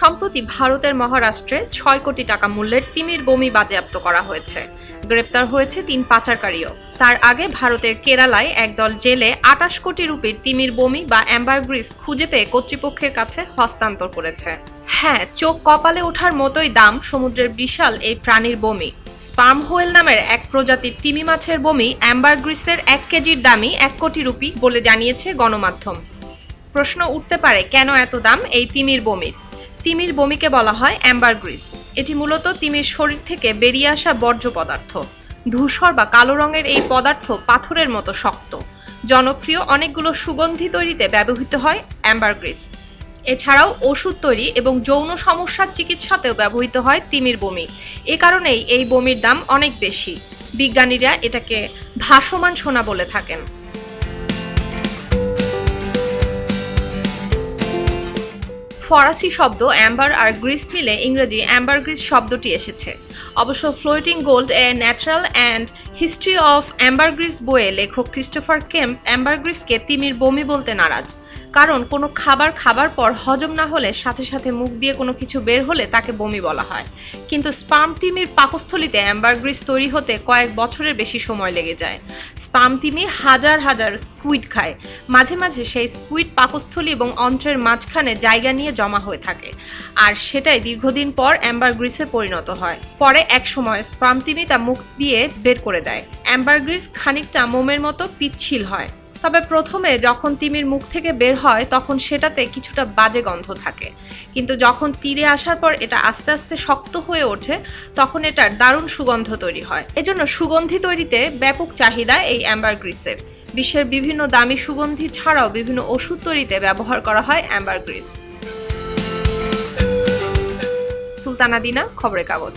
সম্প্রতি ভারতের মহারাষ্ট্রে ছয় কোটি টাকা মূল্যের তিমির বমি বাজেয়াপ্ত করা হয়েছে। গ্রেপ্তার হয়েছে তিন পাচারকারীও। তার আগে ভারতের কেরালায় একদল জেলে আটাশ কোটি রুপির তিমির বমি বা অ্যাম্বারগ্রিস খুঁজে পেয়ে কর্তৃপক্ষের কাছে হস্তান্তর করেছে। হ্যাঁ চোখ কপালে ওঠার মতোই দাম সমুদ্রের বিশাল এই প্রাণীর বমি। স্পার্ম হোয়েল নামের এক প্রজাতির তিমি মাছের বমি অ্যাম্বারগ্রিসের এক কেজির দামই এক কোটি রুপি বলে জানিয়েছে গণমাধ্যম। প্রশ্ন উঠতে পারে, কেন এত দাম এই তিমির বমির? তিমির বমিকে বলা হয় অ্যাম্বারগ্রিস এটি মূলত তিমির শরীর থেকে বেরিয়ে আসা বর্জ্য পদার্থ। ধূসর বা কালো রঙের এই পদার্থ পাথরের মতো শক্ত। জনপ্রিয় অনেকগুলো সুগন্ধি তৈরিতে ব্যবহৃত হয় অ্যাম্বারগ্রিস এছাড়াও ওষুধ তৈরি এবং যৌন সমস্যার চিকিৎসাতেও ব্যবহৃত হয় তিমির বমি। এ কারণেই এই বমির দাম অনেক বেশি। বিজ্ঞানীরা এটাকে ভাসমান সোনা বলে থাকেন। ফরাসি শব্দ অ্যাম্বার আর গ্রিস মিলে ইংরেজি অ্যাম্বার গ্রিস শব্দটি এসেছে। অবশ্য floating gold a natural and history of ambergris বইয়ে লেখক ক্রিস্টোফার কেম্প অ্যাম্বারগ্রিসকে তিমির বমি বলতে নারাজ। কারণ কোনো খাবার খাবার পর হজম না হলে সাথে সাথে মুখ দিয়ে কোনো কিছু বের হলে তাকে বমি বলা হয়। কিন্তু স্পাম তিমির পাকস্থলিতে অ্যাম্বারগ্রিস তৈরি হতে কয়েক বছরের বেশি সময় লেগে যায়। স্পাম তিমি হাজার হাজার স্কুইড খায়। মাঝে মাঝে সেই স্কুইড পাকস্থলী এবং অন্ত্রের মাঝখানে জায়গা নিয়ে জমা হয়ে থাকে। আর সেটাই দীর্ঘদিন পর অ্যাম্বারগ্রিসে পরিণত হয়। পরে এক সময় স্পাম তিমি তা মুখ দিয়ে বের করে দেয়। অ্যাম্বারগ্রিস খানিকটা মোমের মতো পিচ্ছিল হয়। তবে প্রথমে যখন তিমির মুখ থেকে বের হয়, তখন সেটাতে কিছুটা বাজে গন্ধ থাকে। কিন্তু যখন তীরে আসার পর এটা আস্তে আস্তে শক্ত হয়ে ওঠে, তখন এটার দারুণ সুগন্ধ তৈরি হয়। এজন্য সুগন্ধি তৈরিতে ব্যাপক চাহিদা এই অ্যাম্বার গ্রিসের। বিশ্বের বিভিন্ন দামি সুগন্ধি ছাড়াও বিভিন্ন ওষুধ তৈরিতে ব্যবহার করা হয় অ্যাম্বার গ্রিস। সুলতানা দিনা, খবরের কাগজ।